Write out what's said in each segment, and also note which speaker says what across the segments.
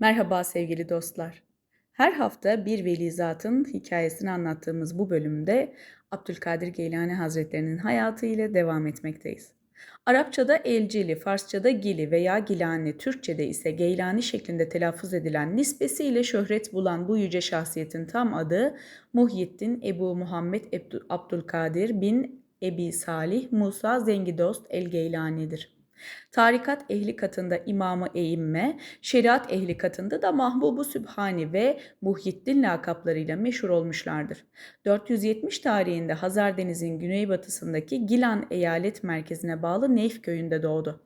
Speaker 1: Merhaba sevgili dostlar. Her hafta bir veli zatın hikayesini anlattığımız bu bölümde Abdülkadir Geylani Hazretlerinin hayatı ile devam etmekteyiz. Arapçada Elcili, Farsçada Gili veya Gilani, Türkçede ise Geylani şeklinde telaffuz edilen nispesiyle şöhret bulan bu yüce şahsiyetin tam adı Muhyiddin Ebu Muhammed Abdülkadir bin Ebi Salih Musa Zengidost El Geylani'dir. Tarikat ehli katında İmamı Eğimme, şeriat ehli katında da Mahbubu Sübhani ve Muhyiddin lakaplarıyla meşhur olmuşlardır. 470 tarihinde Hazar Deniz'in güneybatısındaki Gilan eyalet merkezine bağlı Neyf köyünde doğdu.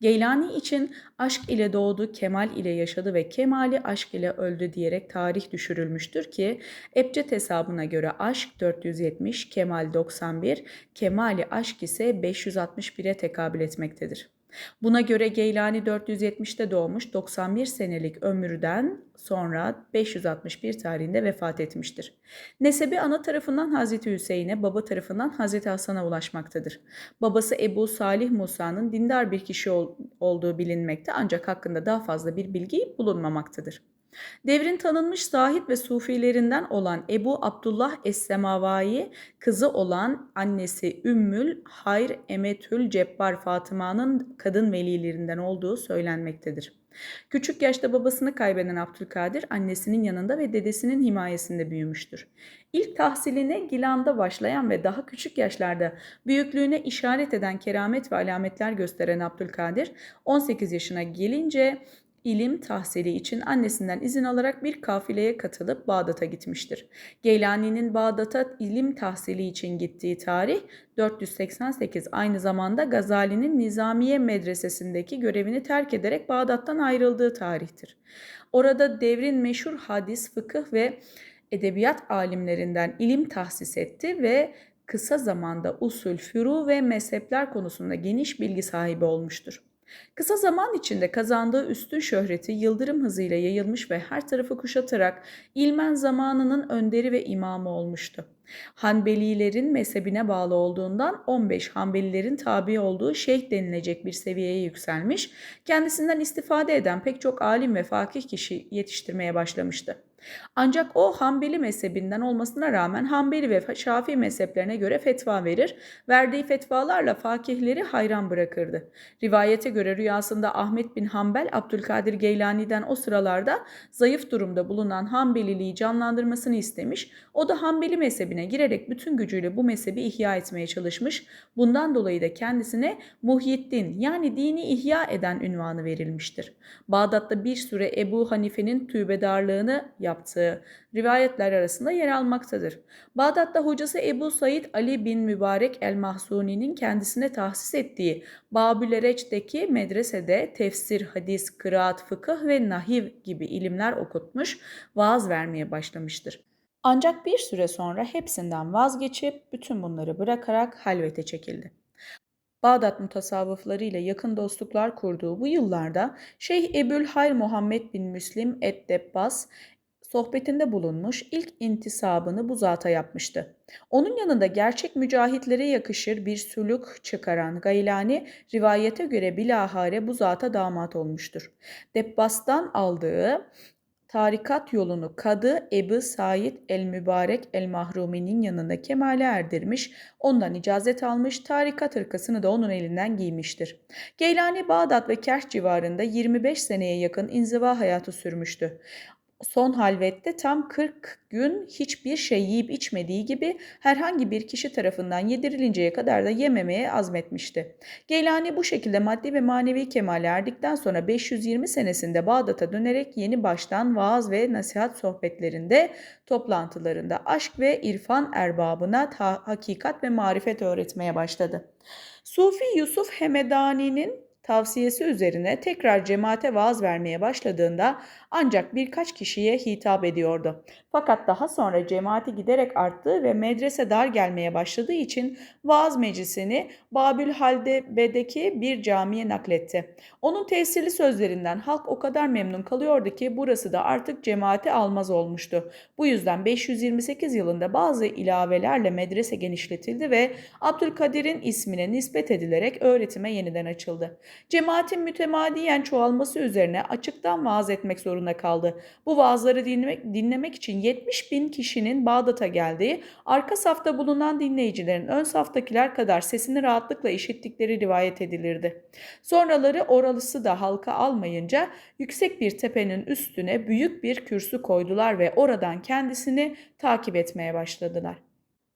Speaker 1: Geylani için aşk ile doğdu, kemal ile yaşadı ve kemali aşk ile öldü diyerek tarih düşürülmüştür ki Ebced hesabına göre aşk 470, kemal 91, kemali aşk ise 561'e tekabül etmektedir. Buna göre Geylani 470'te doğmuş 91 senelik ömürden sonra 561 tarihinde vefat etmiştir. Nesebi ana tarafından Hazreti Hüseyin'e, baba tarafından Hazreti Hasan'a ulaşmaktadır. Babası Ebu Salih Musa'nın dindar bir kişi ol, olduğu bilinmekte ancak hakkında daha fazla bir bilgi bulunmamaktadır. Devrin tanınmış zahid ve sufilerinden olan Ebu Abdullah Es-Semavai, kızı olan annesi Ümmül Hayr Emetül Cebbar Fatıma'nın kadın velilerinden olduğu söylenmektedir. Küçük yaşta babasını kaybeden Abdülkadir annesinin yanında ve dedesinin himayesinde büyümüştür. İlk tahsiline Gilan'da başlayan ve daha küçük yaşlarda büyüklüğüne işaret eden keramet ve alametler gösteren Abdülkadir 18 yaşına gelince ilim tahsili için annesinden izin alarak bir kafileye katılıp Bağdat'a gitmiştir. Geylani'nin Bağdat'a ilim tahsili için gittiği tarih 488 aynı zamanda Gazali'nin Nizamiye Medresesi'ndeki görevini terk ederek Bağdat'tan ayrıldığı tarihtir. Orada devrin meşhur hadis, fıkıh ve edebiyat alimlerinden ilim tahsis etti ve kısa zamanda usul, furu ve mezhepler konusunda geniş bilgi sahibi olmuştur. Kısa zaman içinde kazandığı üstün şöhreti yıldırım hızıyla yayılmış ve her tarafı kuşatarak ilmen zamanının önderi ve imamı olmuştu. Hanbelilerin mezhebine bağlı olduğundan 15 Hanbelilerin tabi olduğu şeyh denilecek bir seviyeye yükselmiş, kendisinden istifade eden pek çok alim ve fakih kişi yetiştirmeye başlamıştı. Ancak o Hanbeli mezhebinden olmasına rağmen Hanbeli ve Şafii mezheplerine göre fetva verir, verdiği fetvalarla fakihleri hayran bırakırdı. Rivayete göre rüyasında Ahmet bin Hanbel Abdülkadir Geylani'den o sıralarda zayıf durumda bulunan Hanbeliliği canlandırmasını istemiş, o da Hanbeli mezhebine girerek bütün gücüyle bu mezhebi ihya etmeye çalışmış, bundan dolayı da kendisine Muhyiddin yani dini ihya eden ünvanı verilmiştir. Bağdat'ta bir süre Ebu Hanife'nin tübedarlığını yaptığı rivayetler arasında yer almaktadır. Bağdat'ta hocası Ebu Said Ali bin Mübarek el-Mahsuni'nin kendisine tahsis ettiği Babülereç'teki medresede tefsir, hadis, kıraat, fıkıh ve nahiv gibi ilimler okutmuş, vaaz vermeye başlamıştır. Ancak bir süre sonra hepsinden vazgeçip bütün bunları bırakarak halvete çekildi. Bağdat mutasavvıfları ile yakın dostluklar kurduğu bu yıllarda Şeyh Ebül Hayr Muhammed bin Müslim et-Debbas sohbetinde bulunmuş ilk intisabını bu zata yapmıştı. Onun yanında gerçek mücahitlere yakışır bir sülük çıkaran Gaylani rivayete göre bilahare bu zata damat olmuştur. Debbas'tan aldığı tarikat yolunu Kadı Ebu Said el-Mübarek el-Mahrumi'nin yanında kemale erdirmiş, ondan icazet almış, tarikat hırkasını da onun elinden giymiştir. Geylani Bağdat ve Kerh civarında 25 seneye yakın inziva hayatı sürmüştü son halvette tam 40 gün hiçbir şey yiyip içmediği gibi herhangi bir kişi tarafından yedirilinceye kadar da yememeye azmetmişti. Geylani bu şekilde maddi ve manevi kemale erdikten sonra 520 senesinde Bağdat'a dönerek yeni baştan vaaz ve nasihat sohbetlerinde, toplantılarında aşk ve irfan erbabına hakikat ve marifet öğretmeye başladı. Sufi Yusuf Hemedani'nin tavsiyesi üzerine tekrar cemaate vaaz vermeye başladığında ancak birkaç kişiye hitap ediyordu. Fakat daha sonra cemaati giderek arttığı ve medrese dar gelmeye başladığı için vaaz meclisini Babül Haldebe'deki bir camiye nakletti. Onun tesirli sözlerinden halk o kadar memnun kalıyordu ki burası da artık cemaati almaz olmuştu. Bu yüzden 528 yılında bazı ilavelerle medrese genişletildi ve Abdülkadir'in ismine nispet edilerek öğretime yeniden açıldı. Cemaatin mütemadiyen çoğalması üzerine açıktan vaaz etmek zorunda kaldı. Bu vaazları dinlemek, dinlemek için 70 bin kişinin Bağdat'a geldiği, arka safta bulunan dinleyicilerin ön saftakiler kadar sesini rahatlıkla işittikleri rivayet edilirdi. Sonraları oralısı da halka almayınca yüksek bir tepenin üstüne büyük bir kürsü koydular ve oradan kendisini takip etmeye başladılar.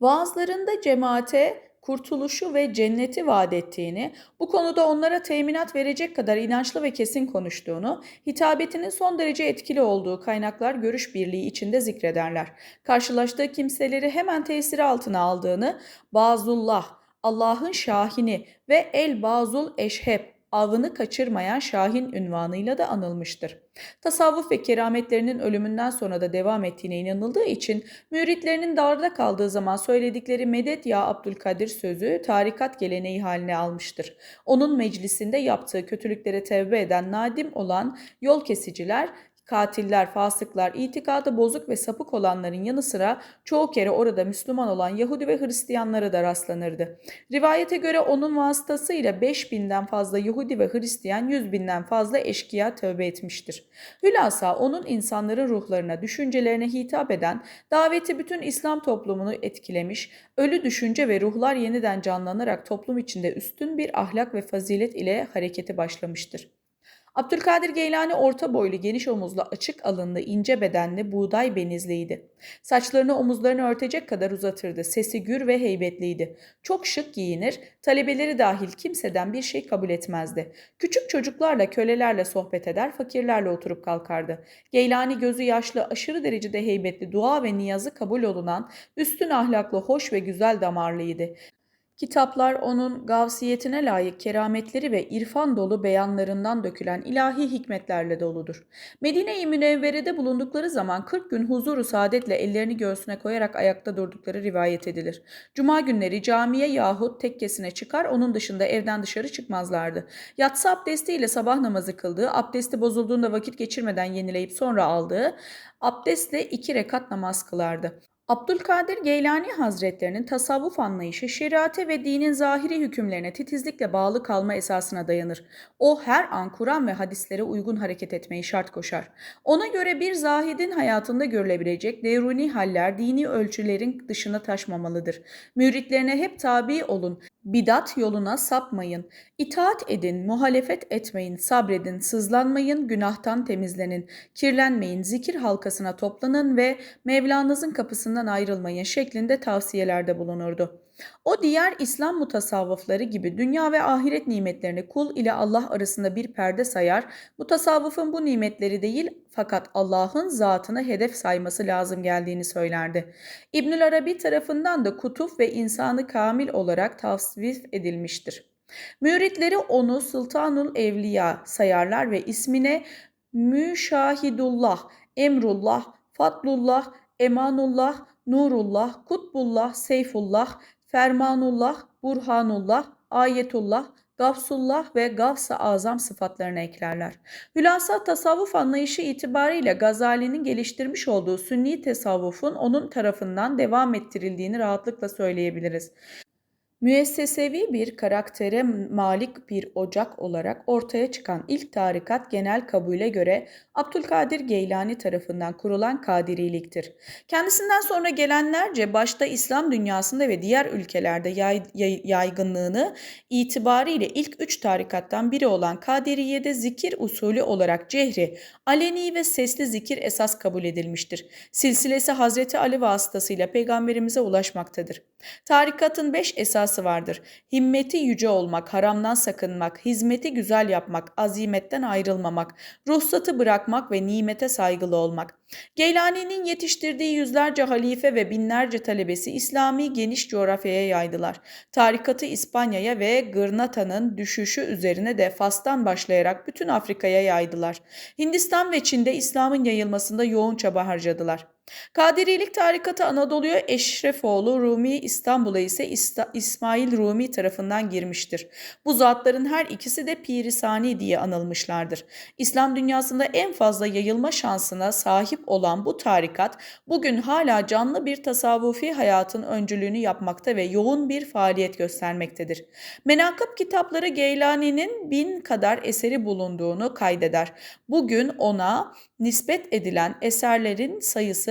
Speaker 1: Vaazlarında cemaate kurtuluşu ve cenneti vaat ettiğini, bu konuda onlara teminat verecek kadar inançlı ve kesin konuştuğunu, hitabetinin son derece etkili olduğu kaynaklar görüş birliği içinde zikrederler. Karşılaştığı kimseleri hemen tesiri altına aldığını, Bazullah, Allah'ın Şahini ve El Bazul Eşheb avını kaçırmayan Şahin ünvanıyla da anılmıştır. Tasavvuf ve kerametlerinin ölümünden sonra da devam ettiğine inanıldığı için müritlerinin darda kaldığı zaman söyledikleri medet ya Abdülkadir sözü tarikat geleneği haline almıştır. Onun meclisinde yaptığı kötülüklere tevbe eden nadim olan yol kesiciler katiller, fasıklar, itikadı bozuk ve sapık olanların yanı sıra çoğu kere orada Müslüman olan Yahudi ve Hristiyanlara da rastlanırdı. Rivayete göre onun vasıtasıyla 5000'den fazla Yahudi ve Hristiyan 100 binden fazla eşkıya tövbe etmiştir. Hülasa onun insanların ruhlarına, düşüncelerine hitap eden daveti bütün İslam toplumunu etkilemiş, ölü düşünce ve ruhlar yeniden canlanarak toplum içinde üstün bir ahlak ve fazilet ile hareketi başlamıştır. Abdülkadir Geylani orta boylu, geniş omuzlu, açık alınlı, ince bedenli, buğday benizliydi. Saçlarını omuzlarını örtecek kadar uzatırdı. Sesi gür ve heybetliydi. Çok şık giyinir, talebeleri dahil kimseden bir şey kabul etmezdi. Küçük çocuklarla, kölelerle sohbet eder, fakirlerle oturup kalkardı. Geylani gözü yaşlı, aşırı derecede heybetli, dua ve niyazı kabul olunan, üstün ahlaklı, hoş ve güzel damarlıydı. Kitaplar onun gavsiyetine layık kerametleri ve irfan dolu beyanlarından dökülen ilahi hikmetlerle doludur. Medine-i Münevvere'de bulundukları zaman 40 gün huzuru saadetle ellerini göğsüne koyarak ayakta durdukları rivayet edilir. Cuma günleri camiye yahut tekkesine çıkar, onun dışında evden dışarı çıkmazlardı. Yatsı abdestiyle sabah namazı kıldığı, abdesti bozulduğunda vakit geçirmeden yenileyip sonra aldığı, abdestle iki rekat namaz kılardı. Abdülkadir Geylani Hazretlerinin tasavvuf anlayışı şeriate ve dinin zahiri hükümlerine titizlikle bağlı kalma esasına dayanır. O her an Kur'an ve hadislere uygun hareket etmeyi şart koşar. Ona göre bir zahidin hayatında görülebilecek deruni haller dini ölçülerin dışına taşmamalıdır. Müritlerine hep tabi olun, bidat yoluna sapmayın, itaat edin, muhalefet etmeyin, sabredin, sızlanmayın, günahtan temizlenin, kirlenmeyin, zikir halkasına toplanın ve Mevlanızın kapısından ayrılmayın şeklinde tavsiyelerde bulunurdu. O diğer İslam mutasavvıfları gibi dünya ve ahiret nimetlerini kul ile Allah arasında bir perde sayar, mutasavvıfın bu nimetleri değil fakat Allah'ın zatını hedef sayması lazım geldiğini söylerdi. İbnül Arabi tarafından da kutuf ve insanı kamil olarak tavsif edilmiştir. Müritleri onu Sultanul Evliya sayarlar ve ismine Müşahidullah, Emrullah, Fatlullah, Emanullah, Nurullah, Kutbullah, Seyfullah, Fermanullah, Burhanullah, Ayetullah, Gafsullah ve Gavs-ı Azam sıfatlarını eklerler. Hülasa tasavvuf anlayışı itibariyle Gazali'nin geliştirmiş olduğu sünni tasavvufun onun tarafından devam ettirildiğini rahatlıkla söyleyebiliriz müessesevi bir karaktere malik bir ocak olarak ortaya çıkan ilk tarikat genel kabule göre Abdülkadir Geylani tarafından kurulan Kadiriliktir. Kendisinden sonra gelenlerce başta İslam dünyasında ve diğer ülkelerde yay, yay, yaygınlığını itibariyle ilk üç tarikattan biri olan Kadiriye'de zikir usulü olarak cehri, aleni ve sesli zikir esas kabul edilmiştir. Silsilesi Hazreti Ali vasıtasıyla peygamberimize ulaşmaktadır. Tarikatın beş esası vardır. Himmeti yüce olmak, haramdan sakınmak, hizmeti güzel yapmak, azimetten ayrılmamak, ruhsatı bırakmak ve nimete saygılı olmak. Geylani'nin yetiştirdiği yüzlerce halife ve binlerce talebesi İslami geniş coğrafyaya yaydılar. Tarikatı İspanya'ya ve Gırnata'nın düşüşü üzerine de Fas'tan başlayarak bütün Afrika'ya yaydılar. Hindistan ve Çin'de İslam'ın yayılmasında yoğun çaba harcadılar. Kadirilik tarikatı Anadolu'ya Eşrefoğlu Rumi, İstanbul'a ise İsta- İsmail Rumi tarafından girmiştir. Bu zatların her ikisi de Pirisani diye anılmışlardır. İslam dünyasında en fazla yayılma şansına sahip olan bu tarikat bugün hala canlı bir tasavvufi hayatın öncülüğünü yapmakta ve yoğun bir faaliyet göstermektedir. Menakıb kitapları Geylani'nin bin kadar eseri bulunduğunu kaydeder. Bugün ona nispet edilen eserlerin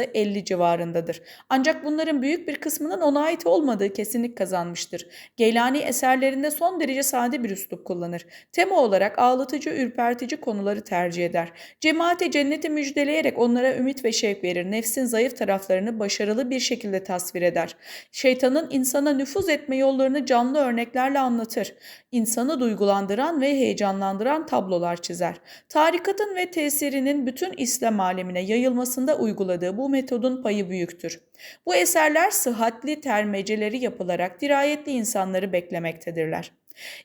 Speaker 1: sayısı 50 civarındadır. Ancak bunların büyük bir kısmının ona ait olmadığı kesinlik kazanmıştır. Geylani eserlerinde son derece sade bir üslup kullanır. Tema olarak ağlatıcı, ürpertici konuları tercih eder. Cemaate cenneti müjdeleyerek onlara ümit ve şevk verir. Nefsin zayıf taraflarını başarılı bir şekilde tasvir eder. Şeytanın insana nüfuz etme yollarını canlı örneklerle anlatır. İnsanı duygulandıran ve heyecanlandıran tablolar çizer. Tarikatın ve tesirinin bütün İslam alemine yayılmasında uyguladığı bu metodun payı büyüktür. Bu eserler sıhhatli termeceleri yapılarak dirayetli insanları beklemektedirler.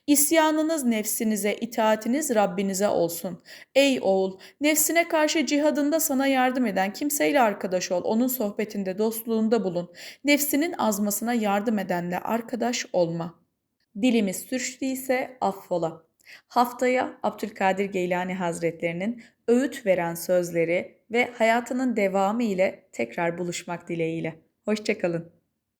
Speaker 1: İsyanınız nefsinize, itaatiniz Rabbinize olsun. Ey oğul, nefsine karşı cihadında sana yardım eden kimseyle arkadaş ol, onun sohbetinde, dostluğunda bulun. Nefsinin azmasına yardım edenle arkadaş olma. Dilimiz sürçtüyse affola. Haftaya Abdülkadir Geylani Hazretlerinin öğüt veren sözleri ve hayatının devamı ile tekrar buluşmak dileğiyle. Hoşçakalın.